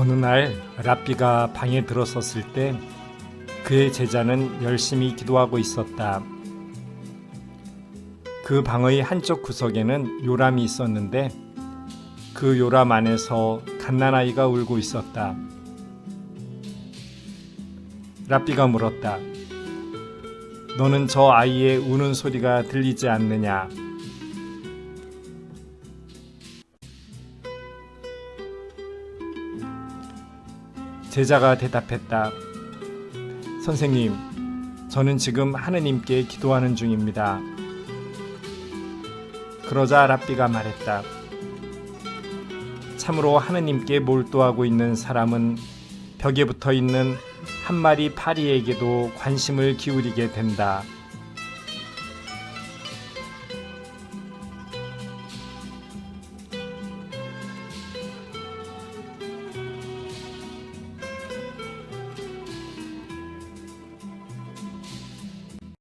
어느 날 랍비가 방에 들어섰을 때 그의 제자는 열심히 기도하고 있었다. 그 방의 한쪽 구석에는 요람이 있었는데 그 요람 안에서 갓난아이가 울고 있었다. 랍비가 물었다. 너는 저 아이의 우는 소리가 들리지 않느냐? 제자가 대답했다. 선생님, 저는 지금 하느님께 기도하는 중입니다. 그러자 랍비가 말했다. 참으로 하느님께 몰두하고 있는 사람은 벽에 붙어 있는 한 마리 파리에게도 관심을 기울이게 된다.